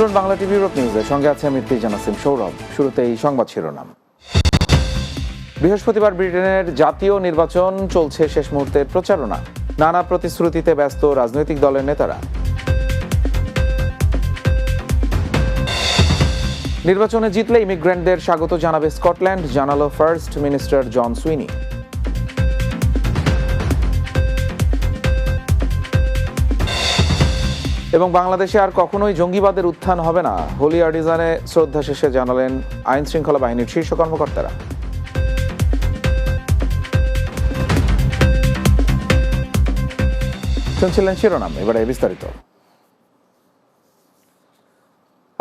আমন্ত্রণ Bangla TV Europe নিউজের সঙ্গে আছে আমি তেজান আসিম সৌরভ। শুরুতে এই সংবাদ শিরোনাম। বৃহস্পতিবার ব্রিটেনের জাতীয় নির্বাচন চলছে শেষ মুহূর্তের প্রচারণা। নানা প্রতিশ্রুতিতে ব্যস্ত রাজনৈতিক দলের নেতারা। নির্বাচনে জিতলে ইমিগ্রেন্টদের স্বাগত জানাবে স্কটল্যান্ড, জানালো ফার্স্ট মিনিস্টার জন সুইনি। এবং বাংলাদেশে আর কখনোই জঙ্গিবাদের উত্থান হবে না। হোলি আর্টিজানে শ্রদ্ধা শেষে জানালেন আইন শৃঙ্খলা বাহিনীর শীর্ষ কর্মকর্তারা। শুনছিলেন শিরোনাম, এবারে বিস্তারিত।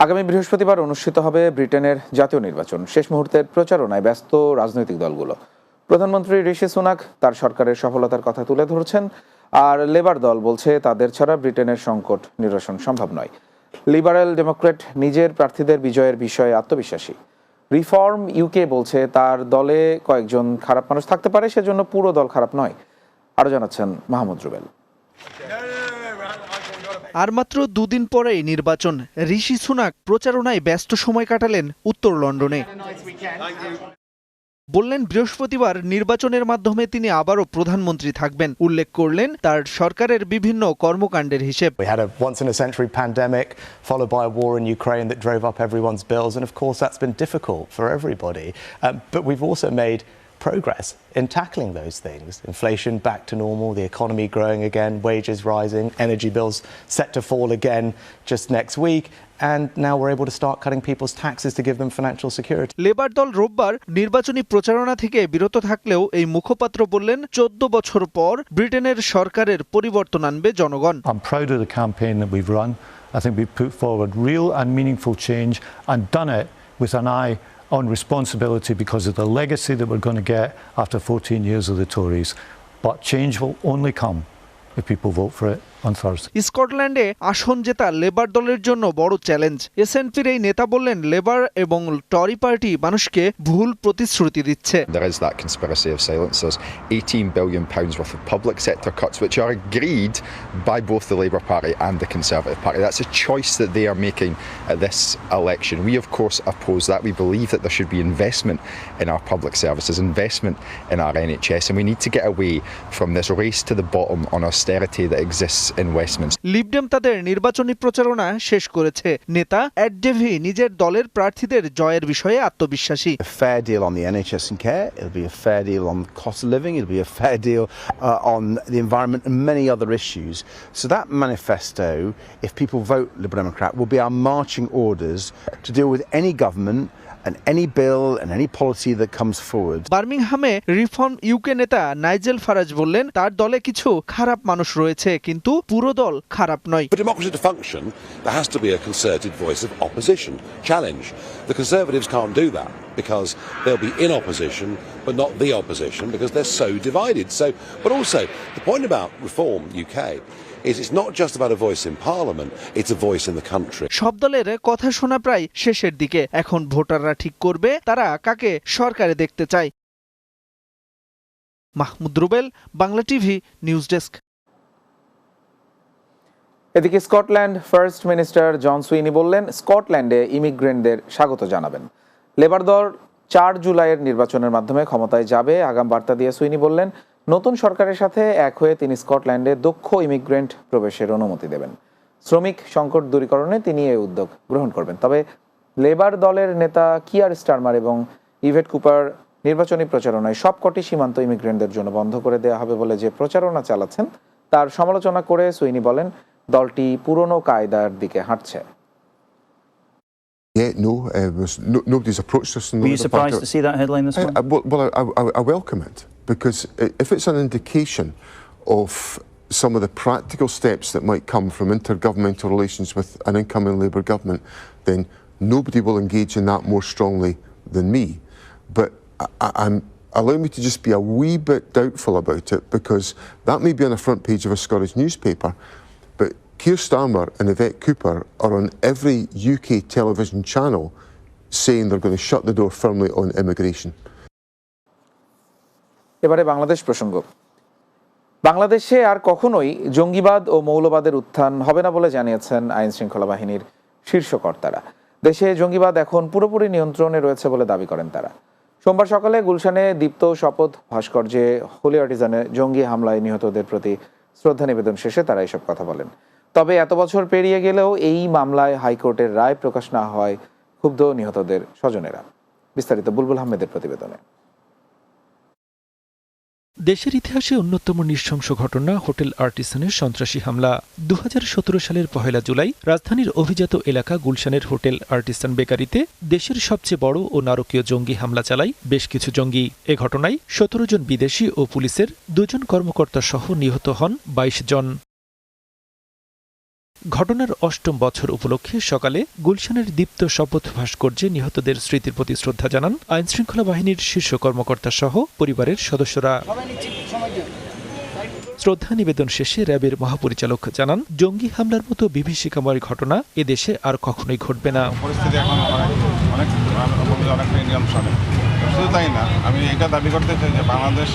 আগামী বৃহস্পতিবার অনুষ্ঠিত হবে ব্রিটেনের জাতীয় নির্বাচন। শেষ মুহূর্তের প্রচারণায় ব্যস্ত রাজনৈতিক দলগুলো। প্রধানমন্ত্রী ঋষি সুনাক তার সরকারের সফলতার কথা তুলে ধরছেন। আর লেবার দল বলছে তাদের ছাড়া ব্রিটেনের সংকট নিরসন সম্ভব নয়। লিবারেল ডেমোক্রেট নিজের প্রার্থীদের বিজয়ের বিষয়ে আত্মবিশ্বাসী। রিফর্ম ইউকে বলছে তার দলে কয়েকজন খারাপ মানুষ থাকতে পারে, সেজন্য পুরো দল খারাপ নয়। আরও জানাচ্ছেন মাহমুদ রুবেল। আর মাত্র দুদিন পরেই নির্বাচন। ঋষি সুনাক প্রচারণায় ব্যস্ত সময় কাটালেন উত্তর লন্ডনে। বললেন বৃহস্পতিবার নির্বাচনের মাধ্যমে তিনি আবারও প্রধানমন্ত্রী থাকবেন উল্লেখ করলেন তার সরকারের বিভিন্ন কর্মকাণ্ডের হিসেব We had a once in a century pandemic, followed by a war in Ukraine that drove up everyone's bills. And of course, that's been difficult for everybody. Um, but we've also made progress in tackling those things. Inflation back to normal, the economy growing again, wages rising, energy bills set to fall again just next week. And now we're able to start cutting people's taxes to give them financial security. Labour দল রোববার নির্বাচনী প্রচারণা থেকে বিরত থাকলেও এই মুখপাত্র বললেন চোদ্দ বছর পর ব্রিটেনের সরকারের পরিবর্তন আনবে জনগণ I'm proud of the campaign that we've run. I think we've put forward real and meaningful change and done it with an eye on responsibility because of the legacy that we're going to get after 14 years of the Tories. But change will only come if people vote for it. স্কটল্যান্ডে আসন জেতা labour দলের জন্য বড় challenge এসএনপির এই নেতা বললেন labour এবং টরি পার্টি মানুষকে ভুল প্রতিশ্রুতি দিচ্ছে There is that conspiracy of silence. There's 18 billion pounds worth of public sector cuts, which are agreed by both the Labour Party and the Conservative Party. That's a choice that they are making at this election. We, of course, oppose that. We believe that there should be investment in our public services, investment in our NHS, and we need to get away from this race to the bottom on austerity that exists in Westminster. Lib Dem তাদের নির্বাচনী প্রচারণা শেষ করেছে নেতা add Davy নিজের দলের প্রার্থীদের জয়ের বিষয়ে আত্মবিশ্বাসী a fair deal on the NHS and care, it'll be a fair deal on cost of living, it'll be a fair deal uh, on the environment and many other issues. So that manifesto, if people vote Liberal Democrat, will be our marching orders to deal with any government and any bill and any policy that comes forward. বার্মিংহামে Reform UK নেতা Nigel Farage বললেন তার দলে কিছু খারাপ মানুষ রয়েছে কিন্তু পুরো দল খারাপ নয় For democracy to function, there has to be a concerted voice of opposition, challenge. The Conservatives can't do that because they'll be in opposition but not the opposition because they're so divided. So, but also the point about Reform UK is it's not just about a voice in Parliament; it's a voice in the country. সব দলের কথা শোনা প্রায় শেষের দিকে। এখন ভোটাররা ঠিক করবে তারা কাকে সরকারে দেখতে চায়। Mahmud Rubel Bangla TV news desk. এদিকে Scotland first minister John Swinney বললেন স্কটল্যান্ডে ইমিগ্রেন্টদের স্বাগত জানাবেন। লেবার দল চার জুলাইয়ের নির্বাচনের মাধ্যমে ক্ষমতায় যাবে আগাম বার্তা দিয়ে সুইনি বললেন নতুন সরকারের সাথে এক হয়ে তিনি স্কটল্যান্ডে দক্ষ ইমিগ্রেন্ট প্রবেশের অনুমতি দেবেন শ্রমিক সংকট দূরীকরণে তিনি এই উদ্যোগ গ্রহণ করবেন তবে লেবার দলের নেতা কিয়ার স্টারমার এবং ইভেট কুপার নির্বাচনী প্রচারণায় সবকটি সীমান্ত ইমিগ্রেন্টদের জন্য বন্ধ করে দেওয়া হবে বলে যে প্রচারণা চালাচ্ছেন তার সমালোচনা করে সুইনি বলেন দলটি পুরনো কায়দার দিকে হাঁটছে Yeah, no, uh, was no, nobody's approached us. Were you surprised to see that headline this morning? I, well, well, I, I, I welcome it because if it's an indication of some of the practical steps that might come from intergovernmental relations with an incoming Labour government, then nobody will engage in that more strongly than me. But I, I'm allow me to just be a wee bit doubtful about it because that may be on the front page of a Scottish newspaper, but Keir Starmer and Yvette Cooper are on every UK television channel saying they're going to shut the door firmly on immigration. এবারে বাংলাদেশ প্রসঙ্গ। বাংলাদেশে আর কখনোই জঙ্গিবাদ ও মৌলবাদের উত্থান হবে না বলে জানিয়েছেন আইন শৃঙ্খলা বাহিনীর শীর্ষ কর্তারা দেশে জঙ্গিবাদ এখন পুরোপুরি নিয়ন্ত্রণে রয়েছে বলে দাবি করেন তারা। সোমবার সকালে গুলশানে দীপ্ত শপথ ভাস্কর্যে হোলি আর্টিজানে জঙ্গি হামলায় নিহতদের প্রতি শ্রদ্ধা নিবেদন শেষে তারা এসব কথা বলেন। তবে এত বছর পেরিয়ে গেলেও এই মামলায় হাইকোর্টের রায় প্রকাশ না হয় ক্ষুব্ধ নিহতদের স্বজনেরা। বিস্তারিত বুলবুল আহমেদের প্রতিবেদনে। দেশের ইতিহাসে অন্যতম নৃশংস ঘটনা হোটেল আর্টিসানের সন্ত্রাসী হামলা। দু হাজার সতেরো সালের পহেলা জুলাই রাজধানীর অভিজাত এলাকা গুলশানের হোটেল আর্টিসান বেকারিতে দেশের সবচেয়ে বড় ও নারকীয় জঙ্গি হামলা চালায় বেশ কিছু জঙ্গি। এ ঘটনায় সতেরো জন বিদেশি ও পুলিশের দুজন কর্মকর্তা সহ নিহত হন বাইশ জন। ঘটনার অষ্টম বছর উপলক্ষে সকালে গুলশানের দীপ্ত শপথ ভাস্কর্যে নিহতদের স্মৃতির প্রতি শ্রদ্ধা জানান আইনশৃঙ্খলা বাহিনীর শীর্ষ কর্মকর্তা সহ পরিবারের সদস্যরা। শ্রদ্ধা নিবেদন শেষে র্যাবের মহাপরিচালক জানান, জঙ্গি হামলার মতো বিভীষিকাময় ঘটনা এদেশে আর কখনোই ঘটবে না। তাই না, আমি এটা দাবি করতে চাই যে বাংলাদেশ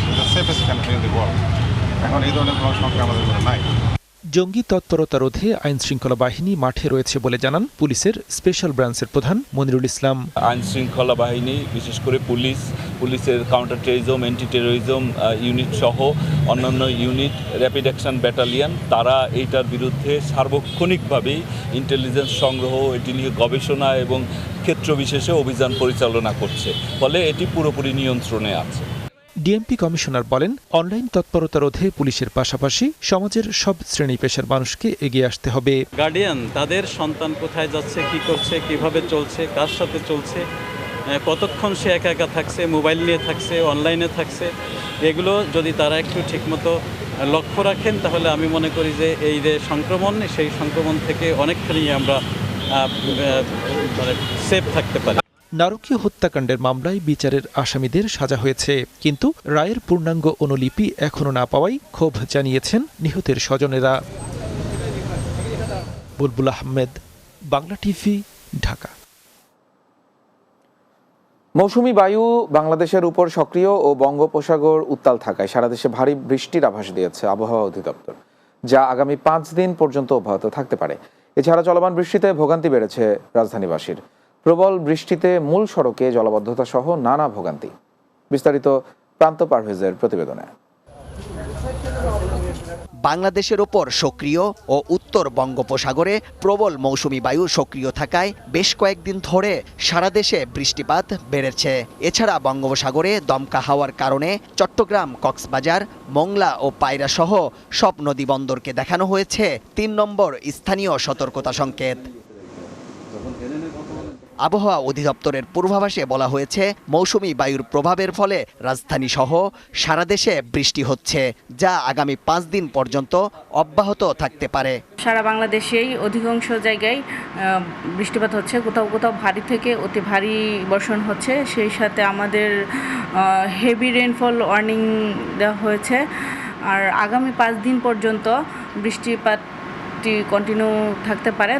এখন এই ধরনের কোনো সংখ্যা আমাদের নাই। জঙ্গি তৎপরতা রোধে আইন শৃঙ্খলা বাহিনী মাঠে রয়েছে বলে জানান পুলিশের স্পেশাল ব্রাঞ্চের প্রধান মনিরুল ইসলাম। আইন শৃঙ্খলা বাহিনী, বিশেষ করে পুলিশ, পুলিশের counter terrorism anti terrorism unit সহ অন্যান্য ইউনিট র্যাপিড অ্যাকশন ব্যাটালিয়ন তারা এইটার বিরুদ্ধে সার্বক্ষণিকভাবেই ইন্টেলিজেন্স সংগ্রহ, এটি নিয়ে গবেষণা এবং ক্ষেত্র বিশেষে অভিযান পরিচালনা করছে। ফলে এটি পুরোপুরি নিয়ন্ত্রণে আছে। ডিএমপি কমিশনার বলেন, অনলাইন তৎপরতা রোধে পুলিশের পাশাপাশি সমাজের সব শ্রেণি পেশার মানুষকে এগিয়ে আসতে হবে। গার্ডিয়ান, তাদের সন্তান কোথায় যাচ্ছে, কি করছে, কীভাবে চলছে, কার সাথে চলছে কতক্ষণ সে একা একা থাকছে, মোবাইল নিয়ে থাকছে, অনলাইনে থাকছে, এগুলো যদি তারা একটু ঠিকমতো লক্ষ্য রাখেন, তাহলে আমি মনে করি যে এই যে সংক্রমণ, সেই সংক্রমণ থেকে অনেকখানি আমরা মানে সেফ থাকতে পারি। নারকীয় হত্যাকাণ্ডের মামলায় বিচারের আসামিদের সাজা হয়েছে। কিন্তু রায়ের পূর্ণাঙ্গ অনুলিপি এখনও না পাওয়ায় ক্ষোভ জানিয়েছেন নিহতের স্বজনেরা। বুলবুল আহমেদ, বাংলা টিভি, ঢাকা। মৌসুমি বায়ু বাংলাদেশের উপর সক্রিয় ও বঙ্গোপসাগর উত্তাল থাকায় সারা দেশে ভারী বৃষ্টির আভাস দিয়েছে আবহাওয়া অধিদপ্তর, যা আগামী পাঁচ দিন পর্যন্ত অব্যাহত থাকতে পারে। এছাড়া চলমান বৃষ্টিতে ভোগান্তি বেড়েছে রাজধানীবাসীর। প্রবল বৃষ্টিতে মূল সড়কে জলাবদ্ধতা সহ নানা ভোগান্তি। বিস্তারিত প্রান্ত পারভেজের প্রতিবেদনে। বাংলাদেশের ওপর সক্রিয় ও উত্তর বঙ্গোপসাগরে প্রবল মৌসুমি বায়ু সক্রিয় থাকায় বেশ কয়েকদিন ধরে সারা দেশে বৃষ্টিপাত বেড়েছে। এছাড়া বঙ্গোপসাগরে দমকা হাওয়ার কারণে চট্টগ্রাম, কক্সবাজার, মংলা ও পায়রা সহ সব নদী বন্দরকে দেখানো হয়েছে তিন নম্বর স্থানীয় সতর্কতা সংকেত। আবহাওয়া অধিদপ্তরের পূর্বাভাসে বলা হয়েছে, মৌসুমি বায়ুর প্রভাবের ফলে রাজধানী সহ সারা দেশে বৃষ্টি হচ্ছে, যা আগামী পাঁচ দিন পর্যন্ত অব্যাহত থাকতে পারে। সারা বাংলাদেশেই অধিকাংশ জায়গায় বৃষ্টিপাত হচ্ছে। কোথাও কোথাও ভারী থেকে অতি ভারী বর্ষণ হচ্ছে। সেই সাথে আমাদের হেভি রেনফল ওয়ার্নিং দেওয়া হয়েছে। আর আগামী পাঁচ দিন পর্যন্ত বৃষ্টিপাতটি কন্টিনিউ থাকতে পারে।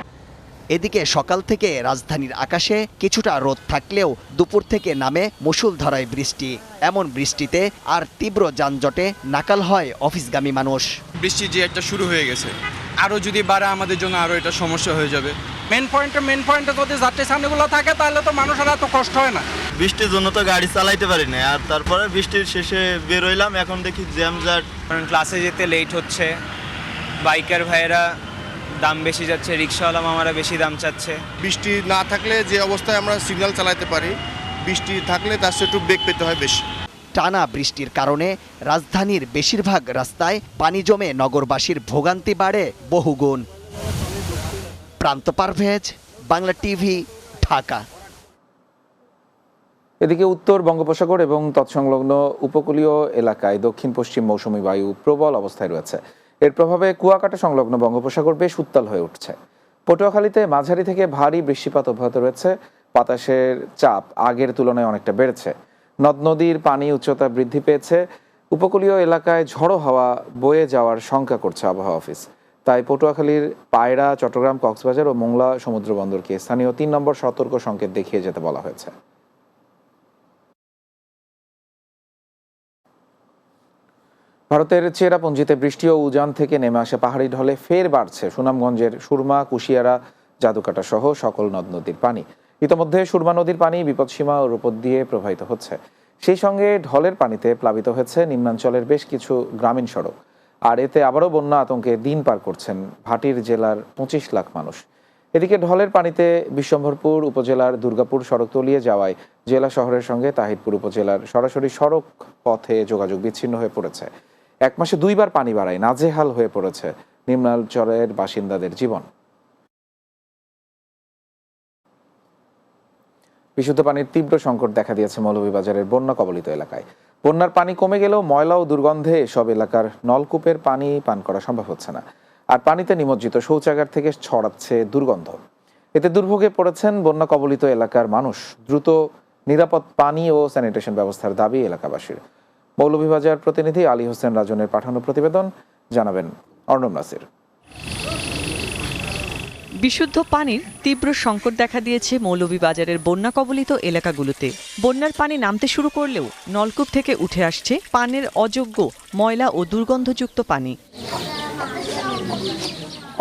এদিকে সকাল থেকে রাজধানীর আকাশে কিছুটা রোদ থাকলেও দুপুর থেকে নামে মুষলধারায় বৃষ্টি। এমন বৃষ্টিতে আর তীব্র যানজটে নাকাল হয় অফিসগামী মানুষ। বৃষ্টি যে একটা শুরু হয়ে গেছে। আরও যদি বাড়ে আমাদের জন্য আরও এটা সমস্যা হয়ে যাবে। মেন পয়েন্টে মেন পয়েন্টে যদি যাত্রী সামনেগুলো থাকে তাহলে তো মানুষের এত কষ্ট হয় না। বৃষ্টির জন্য তো গাড়ি চালাইতে পারি না আর তারপরে বৃষ্টির শেষে বের হইলাম এখন দেখি জ্যাম জাট ক্লাসে যেতে লেট হচ্ছে। বাইকার ভাইয়েরা দাম বেশি যাচ্ছে রিক্সাওয়ালা মামারা বেশি দাম চাচ্ছে। বৃষ্টি না থাকলে যে অবস্থায় আমরা সিগন্যাল চালাতে পারি বৃষ্টি থাকলে তার সাথে একটু বেগ পেতে হয় বেশি। টানা বৃষ্টির কারণে রাজধানীর বেশিরভাগ রাস্তায় পানি জমে নগরবাসীর ভোগান্তি বাড়ে বহুগুণ। প্রান্ত পারভেজ বাংলা টিভি ঢাকা। এদিকে উত্তর বঙ্গোপসাগর এবং তৎসংলগ্ন উপকূলীয় এলাকায় দক্ষিণ পশ্চিম মৌসুমী বায়ু প্রবল অবস্থায় রয়েছে। এর প্রভাবে কুয়াকাটা সংলগ্ন বঙ্গোপসাগর বেশ উত্তাল হয়ে উঠছে। পটুয়াখালীতে মাঝারি থেকে ভারী বৃষ্টিপাত অব্যাহত রয়েছে। বাতাসের চাপ আগের তুলনায় অনেকটা বেড়েছে। নদ নদীর পানি উচ্চতা বৃদ্ধি পেয়েছে। উপকূলীয় এলাকায় ঝড়ো হাওয়া বয়ে যাওয়ার শঙ্কা করছে আবহাওয়া অফিস। তাই পটুয়াখালীর পায়রা, চট্টগ্রাম, কক্সবাজার ও মোংলা সমুদ্র বন্দরকে স্থানীয় তিন নম্বর সতর্ক সংকেত দেখিয়ে যেতে বলা হয়েছে। ভারতের চেরাপুঞ্জিতে বৃষ্টি ও উজান থেকে নেমে আসা পাহাড়ি ঢলে ফের বাড়ছে। সুনামগঞ্জের সুরমা, কুশিয়ারা, জাদুকাটা সহ সকল নদ নদীর পানি। ইতোমধ্যে সুরমা নদীর পানি বিপদসীমা ওর উপর দিয়ে প্রবাহিত হচ্ছে। সেই সঙ্গে ঢলের পানিতে প্লাবিত হয়েছে নিম্নাঞ্চলের বেশ কিছু গ্রামীণ সড়ক। আর এতে আবারও বন্যা আতঙ্কে দিন পার করছেন ভাটির জেলার পঁচিশ লাখ মানুষ। এদিকে ঢলের পানিতে বিশ্বম্ভরপুর উপজেলার দুর্গাপুর সড়ক তলিয়ে যাওয়ায় জেলা শহরের সঙ্গে তাহিরপুর উপজেলার সরাসরি সড়ক পথে যোগাযোগ বিচ্ছিন্ন হয়ে পড়েছে। এক মাসে দুইবার পানি বাড়ায়, নাজেহাল হয়ে পড়েছে নিম্নাঞ্চলের বাসিন্দাদের জীবন। বিশুদ্ধ পানির তীব্র সংকট দেখা দিয়েছে মৌলভীবাজারের বন্যা কবলিত এলাকায়। বন্যার পানি কমে গেলেও ময়লা ও দুর্গন্ধে সব এলাকার নলকূপের পানি পান করা সম্ভব হচ্ছে না। আর পানিতে নিমজ্জিত শৌচাগার থেকে ছড়াচ্ছে দুর্গন্ধ। এতে দুর্ভোগে পড়েছেন বন্যা কবলিত এলাকার মানুষ। দ্রুত নিরাপদ পানি ও স্যানিটেশন ব্যবস্থার দাবি এলাকাবাসীর। মৌলভীবাজার প্রতিনিধি আলী হোসেন রাজনের পাঠানো প্রতিবেদন জানাবেন অর্ণব নাসির। বিশুদ্ধ পানির তীব্র সংকট দেখা দিয়েছে মৌলভীবাজারের বন্যা কবলিত এলাকাগুলোতে। বন্যার পানি নামতে শুরু করলেও নলকূপ থেকে উঠে আসছে পানের অযোগ্য ময়লা ও দুর্গন্ধযুক্ত পানি।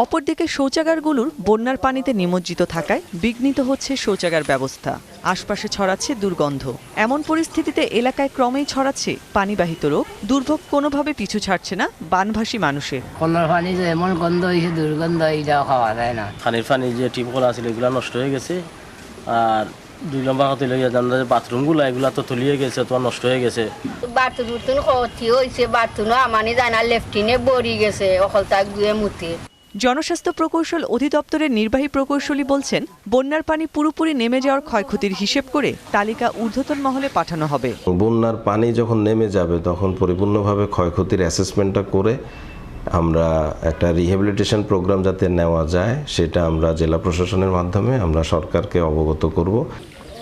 অপরদিকে শৌচাগারগুলোর বন্যার পানিতে নিমজ্জিত থাকায় বিঘ্নিত হচ্ছে শৌচাগার ব্যবস্থা। আশপাশে ছড়াচ্ছে দুর্গন্ধ। এমন পরিস্থিতিতে এলাকায় ক্রমেই ছড়াচ্ছে পানিবাহিত রোগ। দুর্ভোগ কোনোভাবে পিছু ছাড়ছে না বানভাসী মানুষের। কলার পানি যে এমন গন্ধ হয়েছে দুর্গন্ধ এইটাও খাওয়া যায় না। পানির পানি যে টিপকল আছিল এগুলো নষ্ট হয়ে গেছে। আর দুই নম্বর হাতে লেগে আমরা যে বাথরুমগুলো এগুলো তো তলিয়ে গেছে তোমার নষ্ট হয়ে গেছে। বুর্তুন ক্ষতি হয়েছে বার্তুনও আমানি জানা লেফটিনে বড়ি গেছে অকল তাক দুয়ে মুতি। জনস্বাস্থ্য প্রকৌশল অধিদপ্তরের নির্বাহী প্রকৌশলী বলছেন, বন্যার পানি পুরোপুরি নেমে যাওয়ার ক্ষয়ক্ষতির হিসেব করে তালিকা ঊর্ধ্বতন মহলে পাঠানো হবে। বন্যার পানি যখন নেমে যাবে, তখন পরিপূর্ণভাবে ক্ষয়ক্ষতির অ্যাসেসমেন্টটা করে আমরা একটা রিহ্যাবিলিটেশন প্রোগ্রাম যাতে নেওয়া যায়, সেটা আমরা জেলা প্রশাসনের মাধ্যমে আমরা সরকারকে অবগত করব।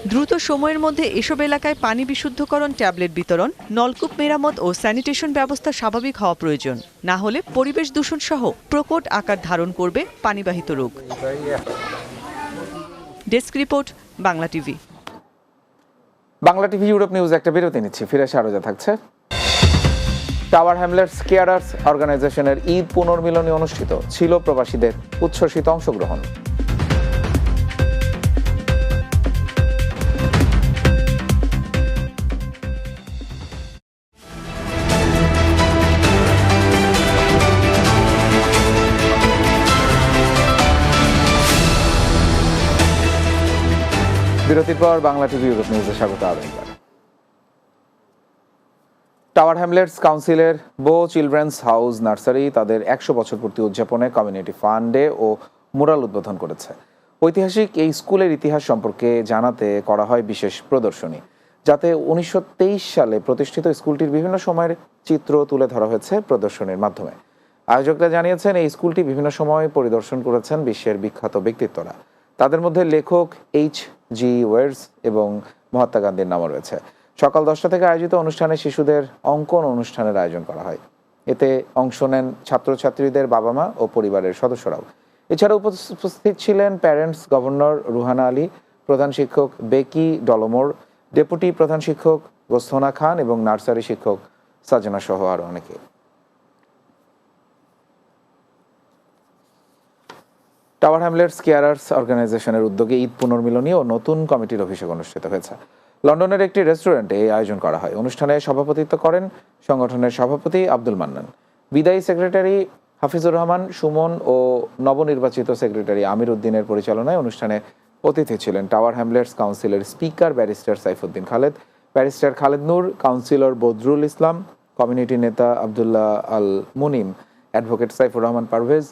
দ্রুত সময়ের মধ্যে এসব এলাকায় পানি বিশুদ্ধকরণ, ট্যাবলেট বিতরণ, নলকূপ মেরামত ও স্যানিটেশন ব্যবস্থা স্বাভাবিক হওয়া প্রয়োজন। না হলে পরিবেশ দূষণ সহ প্রকট আকার ধারণ করবে পানিবাহিত রোগ। Desk report, Bangla TV. Bangla TV, Europe news একটা বিরতি নিচ্ছি। ফিরে এসে আরও যা থাকছে। টাওয়ার হ্যামলেটস, কেয়ারার্স অর্গানাইজেশনের ঈদ পুনর্মিলনী অনুষ্ঠিত। ছিল প্রবাসীদের উচ্ছ্বসিত অংশগ্রহণ। বিরতির পর বাংলা টিভি ইউরোপ নিউজে স্বাগত আরও একবার টাওয়ার হ্যামলেটস কাউন্সিলের বো চিলড্রেন্স হাউস নার্সারি তাদের একশো বছর পূর্তি উদযাপনে কমিউনিটি ফান্ডে ও মুরাল উদ্বোধন করেছে। ঐতিহাসিক এই স্কুলের ইতিহাস সম্পর্কে জানাতে করা হয় বিশেষ প্রদর্শনী, যাতে উনিশশো তেইশ সালে প্রতিষ্ঠিত স্কুলটির বিভিন্ন সময়ের চিত্র তুলে ধরা হয়েছে প্রদর্শনীর মাধ্যমে। আয়োজকরা জানিয়েছেন, এই স্কুলটি বিভিন্ন সময় পরিদর্শন করেছেন বিশ্বের বিখ্যাত ব্যক্তিত্বরা। তাদের মধ্যে লেখক এইচ জি ওয়ের্স এবং মহাত্মা গান্ধীর নামও রয়েছে। সকাল দশটা থেকে আয়োজিত অনুষ্ঠানে শিশুদের অঙ্কন অনুষ্ঠানের আয়োজন করা হয়। এতে অংশ নেন ছাত্রছাত্রীদের বাবা মা ও পরিবারের সদস্যরাও। এছাড়া উপস্থিত ছিলেন প্যারেন্টস গভর্নর রুহানা আলী, প্রধান শিক্ষক বেকি ডলমোর, ডেপুটি প্রধান শিক্ষক গোস্তনা খান এবং নার্সারি শিক্ষক সাজনা সহ আরও অনেকে। টাওয়ার হ্যামলেটস কেয়ারার্স অর্গানাইজেশনের উদ্যোগে ঈদ পুনর্মিলনী ও নতুন কমিটির অভিষেক অনুষ্ঠিত হয়েছে। লন্ডনের একটি রেস্টুরেন্টে এই আয়োজন করা হয়। অনুষ্ঠানে সভাপতিত্ব করেন সংগঠনের সভাপতি আব্দুল মান্নান। বিদায়ী সেক্রেটারি হাফিজুর রহমান, সুমন ও নবনির্বাচিত সেক্রেটারি আমির উদ্দিনের পরিচালনায় অনুষ্ঠানে অতিথি ছিলেন টাওয়ার হ্যামলেটস কাউন্সিলের speaker barrister Saifuddin Khaled, barrister Khaled Noor councillor Badrul Islam, community নেতা আবদুল্লাহ আল মুনিম অ্যাডভোকেট সাইফুর রহমান পারভেজ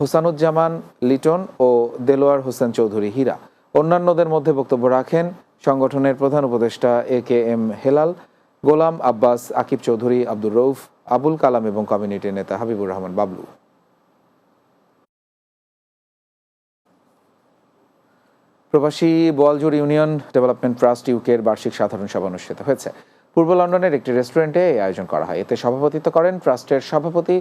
হুসানুজ্জামান, লিটন ও দেলোয়ার হোসেন চৌধুরী, হীরা। অন্যান্যদের মধ্যে বক্তব্য রাখেন সংগঠনের প্রধান উপদেষ্টা A K M Helal, Golam Abbas, Akib Chowdhury, Abdur Rouf Abul Kalam এবং কমিউনিটি নেতা হাবিবুর রহমান বাবলু। প্রবাসী বোয়ালজোর ইউনিয়ন ডেভেলপমেন্ট ট্রাস্ট ইউকের বার্ষিক সাধারণ সভা অনুষ্ঠিত হয়েছে। পূর্ব লন্ডনের একটি রেস্টুরেন্টে এই আয়োজন করা হয়। এতে সভাপতিত্ব করেন ট্রাস্টের সভাপতি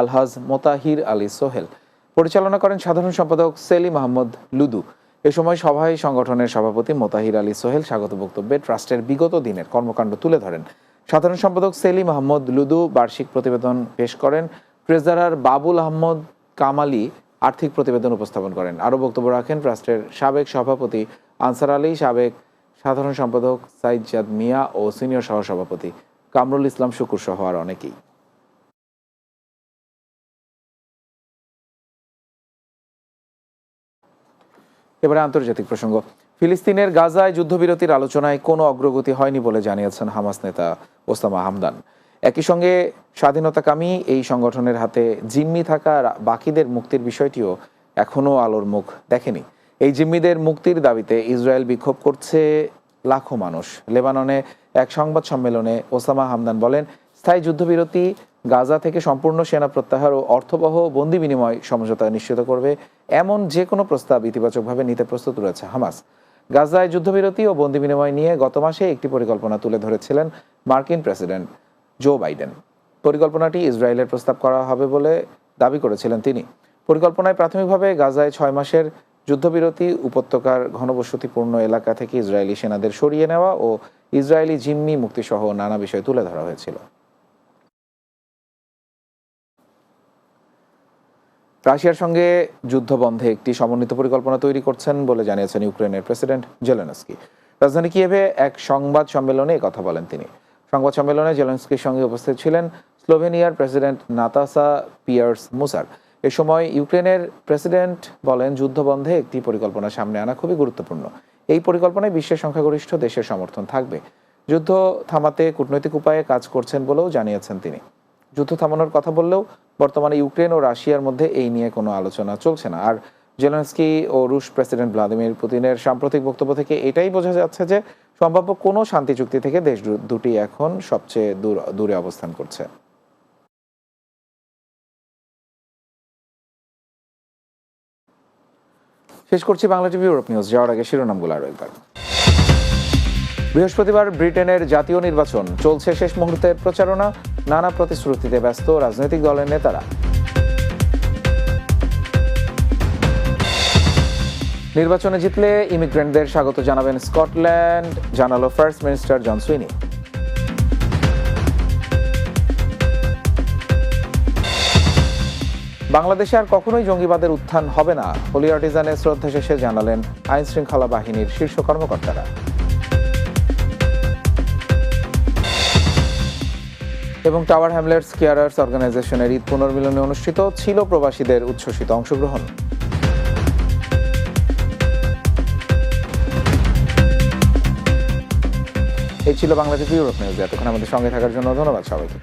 আলহাজ মোতাহির আলী সোহেল। পরিচালনা করেন সাধারণ সম্পাদক সেলিম আহমদ লুদু। এ সময় সভায় সংগঠনের সভাপতি মোতাহির আলী সোহেল স্বাগত বক্তব্যে ট্রাস্টের বিগত দিনের কর্মকাণ্ড তুলে ধরেন। সাধারণ সম্পাদক সেলিম আহমদ লুদু বার্ষিক প্রতিবেদন পেশ করেন। ট্রেজারার বাবুল আহমদ কামালি আর্থিক প্রতিবেদন উপস্থাপন করেন। আরও বক্তব্য রাখেন ট্রাস্টের সাবেক সভাপতি আনসার আলী, সাবেক সাধারণ সম্পাদক সাইজাদ মিয়া ও সিনিয়র সহসভাপতি কামরুল ইসলাম শুকুর সহ আর অনেকেই। এবারে আন্তর্জাতিক প্রসঙ্গ। ফিলিস্তিনের গাজায় যুদ্ধবিরতির আলোচনায় কোনো অগ্রগতি হয়নি বলে জানিয়েছেন হামাস নেতা ওসামা হামদান। একই সঙ্গে স্বাধীনতাকামী এই সংগঠনের হাতে জিম্মি থাকা বাকিদের মুক্তির বিষয়টিও এখনও আলোর মুখ দেখেনি। এই জিম্মিদের মুক্তির দাবিতে ইসরায়েল বিক্ষোভ করছে লাখো মানুষ। লেবাননে এক সংবাদ সম্মেলনে ওসামা হামদান বলেন, স্থায়ী যুদ্ধবিরতি গাজা থেকে সম্পূর্ণ সেনা প্রত্যাহার ও অর্থবহ বন্দি বিনিময় সমঝোতা নিশ্চিত করবে এমন যে কোনো প্রস্তাব ইতিবাচকভাবে নিতে প্রস্তুত রয়েছে হামাস। গাজায় যুদ্ধবিরতি ও বন্দি বিনিময় নিয়ে গত মাসে একটি পরিকল্পনা তুলে ধরেছিলেন মার্কিন প্রেসিডেন্ট জো বাইডেন। পরিকল্পনাটি ইসরায়েলের প্রস্তাব করা হবে বলে দাবি করেছিলেন তিনি। পরিকল্পনায় প্রাথমিকভাবে গাজায় ছয় মাসের যুদ্ধবিরতি, উপত্যকার ঘনবসতিপূর্ণ এলাকা থেকে ইসরায়েলি সেনাদের সরিয়ে নেওয়া ও ইসরায়েলি জিম্মি মুক্তিসহ নানা বিষয় তুলে ধরা হয়েছিল। রাশিয়ার সঙ্গে যুদ্ধ বন্ধে একটি সমন্বিত পরিকল্পনা তৈরি করছেন বলে জানিয়েছেন ইউক্রেনের প্রেসিডেন্ট জেলেনস্কি। রাজধানী কিয়েভে এক সংবাদ সম্মেলনে কথা বলেন তিনি। সংবাদ সম্মেলনে জেলেনস্কির সঙ্গে উপস্থিত ছিলেন স্লোভেনিয়ার প্রেসিডেন্ট নাতাসা পিয়ার্স মুসার। এ সময় ইউক্রেনের প্রেসিডেন্ট বলেন যুদ্ধ বন্ধে একটি পরিকল্পনা সামনে আনা খুবই গুরুত্বপূর্ণ। এই পরিকল্পনায় বিশ্বের সংখ্যাগরিষ্ঠ দেশের সমর্থন থাকবে। যুদ্ধ থামাতে কূটনৈতিক উপায়ে কাজ করছেন বলেও জানিয়েছেন তিনি। যুদ্ধ থামানোর কথা বললেও বর্তমানে ইউক্রেন ও রাশিয়ার মধ্যে এই নিয়ে কোনো আলোচনা চলছে না। আর জেলেনস্কি ও রুশ প্রেসিডেন্ট ভ্লাদিমির পুতিনের সাম্প্রতিক বক্তব্য থেকে এটাই বোঝা যাচ্ছে যে সম্ভাব্য কোনো শান্তি চুক্তি থেকে দেশ দুটি এখন সবচেয়ে দূর দূরে অবস্থান করছে। শেষ করছি বাংলা টিভি, ইউরোপ নিউজ। যাওয়ার আগে শিরোনামগুলো আরও একবার। বৃহস্পতিবার ব্রিটেনের জাতীয় নির্বাচন চলছে শেষ মুহূর্তের প্রচারণা। নানা প্রতিশ্রুতিতে ব্যস্ত রাজনৈতিক দলের নেতারা। নির্বাচনে জিতলে ইমিগ্রেন্টদের স্বাগত জানাবেন স্কটল্যান্ড, জানালো ফার্স্ট মিনিস্টার জন সুইনি। বাংলাদেশে আর কখনোই জঙ্গিবাদের উত্থান হবে না, হোলি আর্টিজানে শ্রদ্ধা শেষে জানালেন আইনশৃঙ্খলা বাহিনীর শীর্ষ কর্মকর্তারা। এবং টাওয়ার হ্যামলেটস কেয়ারার্স অর্গানাইজেশনের ঈদ পুনর্মিলনে অনুষ্ঠিত ছিল প্রবাসীদের উচ্ছ্বসিত অংশগ্রহণ। এই ছিল বাংলাদেশ ইউরোপ নিউজ এতক্ষণ আমাদের সঙ্গে থাকার জন্য ধন্যবাদ সবাইকে।